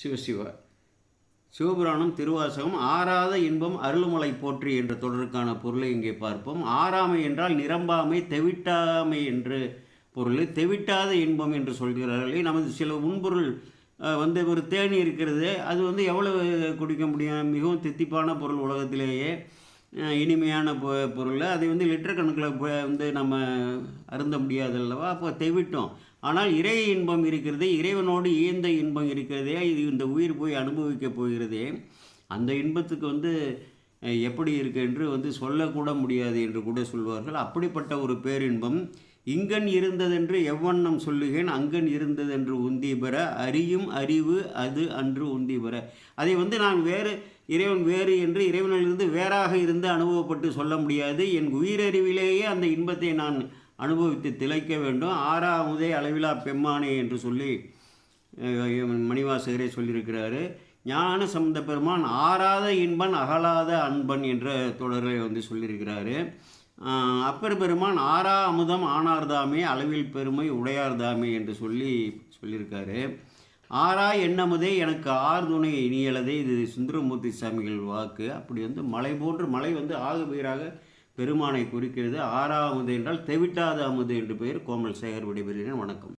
சிவசிவ சிவபுராணம் திருவாசகம் ஆறாத இன்பம் அருள்மலை போற்றி என்ற தொடருக்கான பொருளை இங்கே பார்ப்போம். ஆறாமை என்றால் நிரம்பாமை தெவிட்டாமை என்று பொருள். தெவிட்டாத இன்பம் என்று சொல்கிறார்களே நமது சில முன்பொருள் வந்து ஒரு தேனி இருக்கிறது அது வந்து எவ்வளவு குடிக்க முடியும்? மிகவும் தித்திப்பான பொருள் உலகத்திலேயே இனிமையான பொ பொருள். அதை வந்து லிட்டர் கணக்கில் வந்து நம்ம அருந்த முடியாது அல்லவா? அப்போ தெவிட்டோம். ஆனால் இறை இன்பம் இருக்கிறது இறைவனோடு ஈந்த இன்பம் இருக்கிறதே இது இந்த உயிர் போய் அனுபவிக்கப் போகிறதே. அந்த இன்பத்துக்கு வந்து எப்படி இருக்கு என்று வந்து சொல்லக்கூட முடியாது என்று கூட சொல்வார்கள். அப்படிப்பட்ட ஒரு பேரின்பம் இங்கன் இருந்ததென்று எவ்வண்ணம் சொல்லுகேன் அங்கன் இருந்ததென்று உந்தி பெற அறியும் அறிவு அது அன்று உந்தி பெற. அதை வந்து நான் வேறு இறைவன் வேறு என்று இறைவனிலிருந்து வேறாக இருந்து அனுபவப்பட்டு சொல்ல முடியாது. என் உயிரறிவிலேயே அந்த இன்பத்தை நான் அனுபவித்து திளைக்க வேண்டும். ஆறாமுதே அளவிலா பெம்மானே என்று சொல்லி மணிவாசகரே சொல்லியிருக்கிறாரு. ஞான சம்பந்த பெருமான் ஆறாத இன்பன் அகலாத அன்பன் என்ற தொடரை வந்து சொல்லியிருக்கிறாரு. அப்பர் பெருமான் ஆறா அமுதம் ஆனார்தாமே அளவில் பெருமை உடையார்தாமே என்று சொல்லி சொல்லியிருக்காரு. ஆறா எண்ணமுதே எனக்கு ஆர் துணை இனியலதே இது சுந்தரமூர்த்தி சாமிகள் வாக்கு. அப்படி வந்து மலை போன்று மலை வந்து ஆகு பெருமானை குறிக்கிறது ஆறாவது என்றால் தெவிட்டாத அமுது என்று பெயர் கோமல் சேகர் விடைபெறுகிறேன். வணக்கம்.